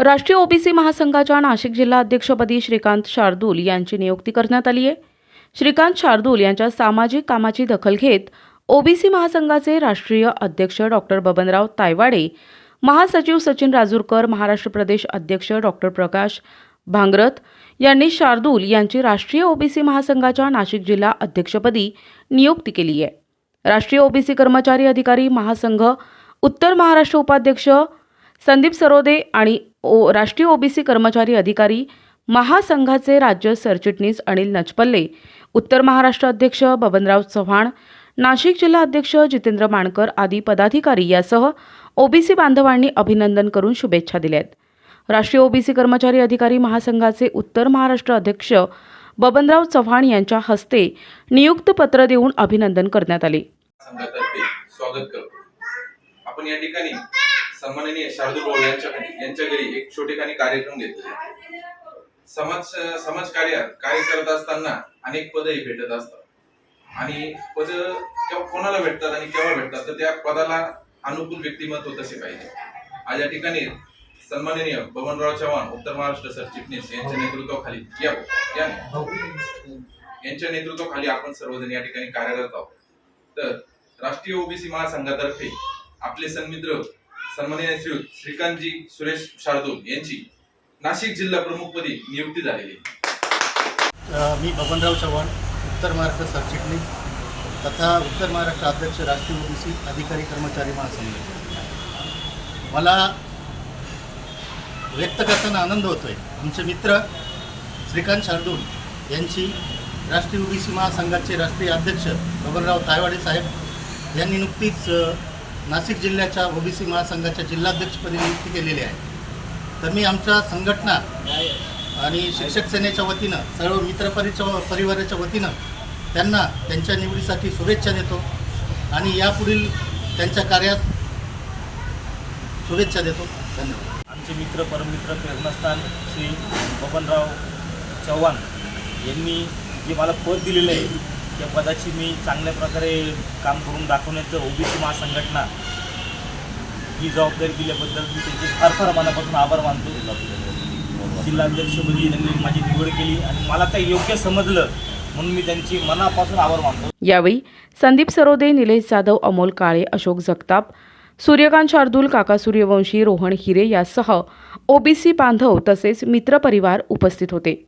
राष्ट्रीय ओबीसी महासंघाच्या नाशिक जिल्हा अध्यक्षपदी श्रीकांत शार्दूल यांची नियुक्ती करण्यात आली आहे. श्रीकांत शार्दूल यांच्या सामाजिक कामाची दखल घेत ओबीसी महासंघाचे राष्ट्रीय अध्यक्ष डॉक्टर बबनराव तायवाडे महासचिव सचिन राजूरकर महाराष्ट्र प्रदेश अध्यक्ष डॉक्टर प्रकाश भांगरत यांनी शार्दूल यांची राष्ट्रीय ओबीसी महासंघाच्या नाशिक जिल्हा अध्यक्षपदी नियुक्ती केली आहे. राष्ट्रीय ओबीसी कर्मचारी अधिकारी महासंघ उत्तर महाराष्ट्र उपाध्यक्ष संदीप सरोदे आणि ओ राष्ट्रीय ओबीसी कर्मचारी अधिकारी महासंघाचे राज्य सरचिटणीस अनिल नचपल्ले उत्तर महाराष्ट्र अध्यक्ष बबनराव चव्हाण नाशिक जिल्हा अध्यक्ष जितेंद्र माणकर आदी पदाधिकारी यासह ओबीसी बांधवांनी अभिनंदन करून शुभेच्छा दिल्या आहेत राष्ट्रीय ओबीसी कर्मचारी अधिकारी महासंघाचे उत्तर महाराष्ट्र अध्यक्ष बबनराव चव्हाण यांच्या हस्ते नियुक्त पत्र देऊन अभिनंदन करण्यात आले. स्वागत करतो. आपण या ठिकाणी सन्माननीय शार्दूल भाऊ यांच्या यांच्या घरी एक छोटेखानी कार्यक्रम घेतले समाज समाज कार्यात कार्य करत असताना अनेक पदही भेटत असतात. आणि पद केव्हा कोणाला भेटतात आणि केव्हा भेटतात तर त्या पदाला अनुकूल व्यक्तिमत्व तसे पाहिजे. आज या ठिकाणी सन्माननीय बबनराव चव्हाण उत्तर महाराष्ट्र सरचिटणीस यांच्या नेतृत्वाखाली या यांच्या नेतृत्वाखाली आपण सर्वजण या ठिकाणी कार्यरत आहोत. तर राष्ट्रीय ओबीसी महासंघातर्फे आपले सन्मित्र सन्माननीय श्री श्रीकांतजी सुरेश शार्दूल यांची नाशिक जिल्हा प्रमुखपदी नियुक्ती झालेली मी बबनराव चव्हाण उत्तर महाराष्ट्र सरचिटणीस. तथा उत्तर महाराष्ट्र अध्यक्ष राष्ट्रीय ओबीसी अधिकारी कर्मचारी महासंघ. मला व्यक्त करताना आनंद होतोय. आमचे मित्र श्रीकांत शार्दूल यांची राष्ट्रीय ओबीसी महासंघाचे राष्ट्रीय अध्यक्ष बबनराव तायवाडे साहेब यांनी नुकतीच नाशिक जिल्ह्याच्या ओबीसी महासंघाच्या जिल्हाध्यक्षपदी नियुक्ती केलेली आहे. तर मी आमच्या संघटना आणि शिक्षक सेनेच्या वतीनं सर्व मित्रपरिच्या परिवाराच्या वतीनं त्यांना त्यांच्या निवडीसाठी शुभेच्छा देतो आणि यापुढील त्यांच्या कार्यात शुभेच्छा देतो. धन्यवाद. आमचे मित्र परममित्र प्रेरणास्थान श्री बबनराव चव्हाण यांनी जे मला पद दिलेलं आहे त्या पदाची मी चांगल्या प्रकारे काम करून दाखवण्याचं ओबीसी महासंघटना ही जबाबदारी दिल्याबद्दल मी त्यांचे फार फार मनापासून आभार मानतो. जिल्हाध्यक्षपदी त्यांनी माझी निवड केली आणि मला ते योग्य समजलं म्हणून मी त्यांची मनापासून आभार मानतो. यावेळी संदीप सरोदे निलेश जाधव अमोल काळे अशोक जगताप सूर्यकांत शार्दूल काका सूर्यवंशी रोहन हिरे यासह ओबीसी बांधव तसेच मित्रपरिवार उपस्थित होते.